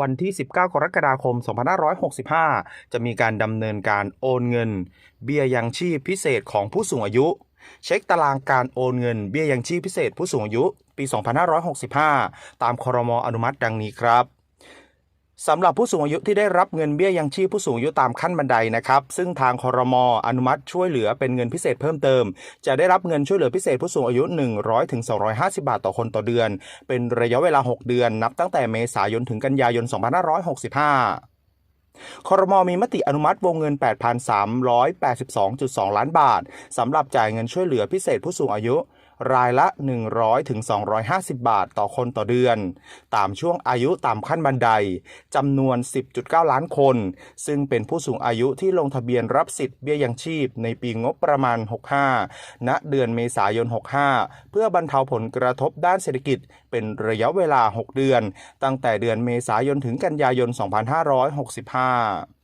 วันที่ 19 กรกฎาคม 2565 จะมีการดำเนินการโอนเงิน เบี้ยยังชีพพิเศษของผู้สูงอายุ เช็คตารางการโอนเงินเบี้ยยังชีพพิเศษผู้สูงอายุ ปี 2565 ตามครมอนุมัติดังนี้ครับ สำหรับผู้สูงอายุที่ได้รับเงินเบี้ยยังชีพผู้สูงอายุตามขั้นบันไดนะครับ ซึ่งทางครมอนุมัติช่วยเหลือเป็นเงินพิเศษเพิ่มเติม จะได้รับเงินช่วยเหลือพิเศษผู้สูงอายุ 100ถึง250บาทต่อคนต่อเดือน เป็นระยะเวลา 6 เดือน นับตั้งแต่เมษายนถึงกันยายน 2565ครมมีมติอนุมัติวงเงิน 8,382.2 ล้านบาท สำหรับจ่ายเงินช่วยเหลือพิเศษผู้สูงอายุ รายละ 100ถึง250 บาทต่อคนต่อเดือน ตามช่วงอายุตามขั้นบันไดจำนวน 10.9 ล้านคน ซึ่งเป็นผู้สูงอายุที่ลงทะเบียนรับสิทธิ์เบี้ยยังชีพในปีงบประมาณ 65 ณ เดือนเมษายน 65 เพื่อบรรเทาผลกระทบด้านเศรษฐกิจ เป็นระยะเวลา 6 เดือน ตั้งแต่เดือนเมษายนถึงกันยายน 2565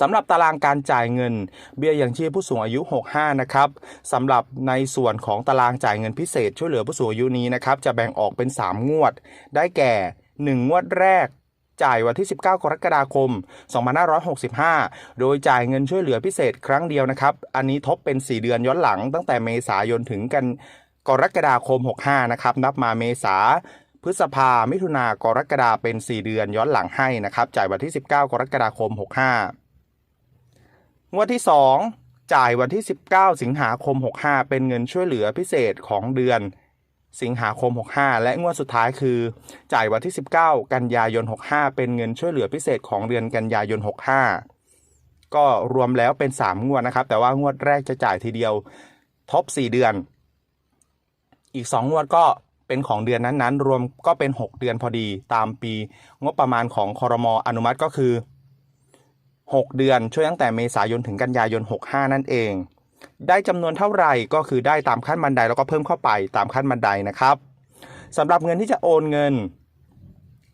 สำหรับตารางการจ่ายเงิน เบี้ยยังชีพผู้สูงอายุ 65 นะครับสำหรับในส่วนของตารางจ่ายเงินพิเศษช่วยเหลือผู้สูงอายุนี้นะครับจะแบ่งออกเป็น 3 งวด ได้แก่ 1 งวดแรกจ่ายวันที่ 19 กรกฎาคม 2565 โดยจ่ายเงินช่วยเหลือพิเศษครั้งเดียวนะครับ อันนี้ทบเป็น 4 เดือนย้อนหลัง ตั้งแต่เมษายนถึงกันกรกฎาคม 65 นะครับ นับมาเมษาพฤษภา มิถุนากรกฎาเป็น 4 เดือนย้อนหลังให้นะครับ จ่ายวันที่ 19 กรกฎาคม 65 งวดที่ 2 จ่ายวันที่ 19 สิงหาคม 65 เป็นเงินช่วยเหลือพิเศษของเดือน สิงหาคม 65 และงวดสุดท้ายคือ จ่ายวันที่ 19 กันยายน 65 เป็นเงินช่วยเหลือพิเศษของเดือนกันยายน 65 ก็รวมแล้วเป็น 3 งวดนะครับ แต่ว่างวดแรกจะจ่ายทีเดียวทบ 4 เดือน อีก 2 งวดก็เป็นของเดือนนั้นๆ รวมก็เป็น 6 เดือนพอดีตามปีงบประมาณของคอรมออนุมัติก็คือ 6 เดือนช่วยตั้งแต่เมษายนถึงกันยายน 65 นั่นเอง ได้จำนวนเท่าไหร่ก็คือได้ตามขั้นบันไดแล้วก็เพิ่มเข้าไปตามขั้นบันไดนะครับสำหรับเงินที่จะโอนเงิน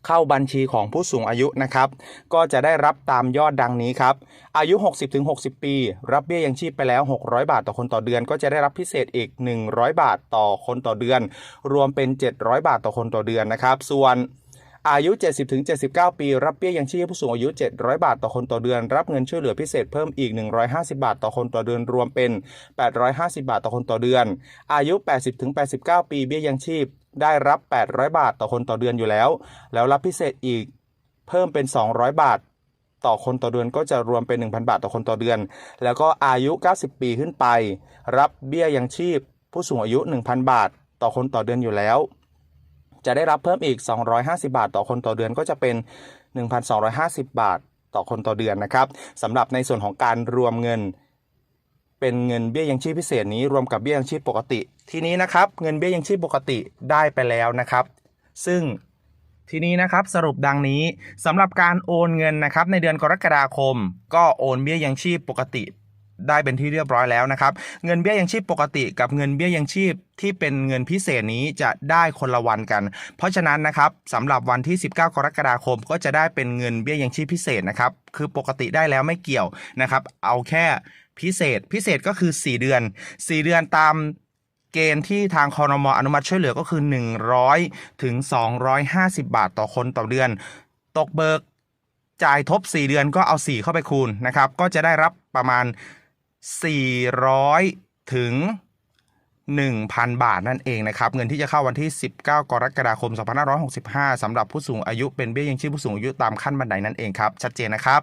เข้าบัญชีของผู้สูงอายุนะครับ ก็จะได้รับตามยอดดังนี้ครับ อายุ 60-60 ปี รับเบี้ยยังชีพไปแล้ว 600 บาทต่อคนต่อเดือน ก็จะได้รับพิเศษอีก 100 บาทต่อคนต่อเดือน รวมเป็น 700 บาทต่อคนต่อเดือนนะครับ ส่วน อายุ 70-79 ปี รับเบี้ยยังชีพผู้สูงอายุ 700 บาทต่อคนต่อเดือน รับเงินช่วยเหลือพิเศษเพิ่มอีก 150 บาทต่อคนต่อเดือนรวมเป็น 850 บาทต่อคนต่อเดือน อายุ 80-89 ปี เบี้ยยังชีพได้รับ 800 บาทต่อคนต่อเดือนอยู่แล้ว แล้วรับพิเศษอีกเพิ่มเป็น 200 บาทต่อคนต่อเดือนก็จะรวมเป็น 1,000 บาทต่อคนต่อเดือน แล้วก็อายุ 90 ปีขึ้นไป รับเบี้ยยังชีพ ผู้สูงอายุ 1,000 บาท ต่อคนต่อเดือนอยู่แล้ว จะได้รับเพิ่มอีก 250 บาท ต่อคนต่อเดือนก็จะเป็น 1,250 บาทต่อคนต่อเดือนนะครับสำหรับในส่วนของการรวมเงิน เป็นเงินเบี้ยยังชีพพิเศษนี้รวมกับเบี้ยยังชีพปกติ ทีนี้นะครับเงินเบี้ยยังชีพปกติได้ไปแล้วนะครับ ซึ่งทีนี้นะครับสรุปดังนี้สำหรับการโอนเงินนะครับในเดือนกรกฎาคม ก็โอนเบี้ยยังชีพปกติ ได้เป็นที่เรียบร้อยแล้วนะครับ เงินเบี้ยยังชีพปกติกับเงินเบี้ยยังชีพที่เป็นเงินพิเศษนี้จะได้คนละวันกัน เพราะฉะนั้นนะครับสำหรับวันที่ 19 กรกฎาคมก็จะได้เป็นเงินเบี้ยยังชีพพิเศษนะครับ คือปกติได้แล้วไม่เกี่ยวนะครับ เอาแค่พิเศษพิเศษก็คือ 4 เดือน 4 เดือนตามเกณฑ์ที่ทางคอรมออนุมัติช่วยเหลือก็คือ 100 ถึง 250 บาทต่อคนต่อเดือน ตกเบิกจ่ายทบ 4 เดือนก็เอา 4 เข้าไปคูณนะครับ ก็จะได้รับประมาณ 400 ถึง 1,000 บาทนั่นเองนะครับ เงินที่จะเข้าวันที่ 19 กรกฎาคม 2565สำหรับผู้สูงอายุเป็นเบี้ยยังชีพผู้สูงอายุตามขั้นบันไดนั่นเองครับ ชัดเจนนะครับ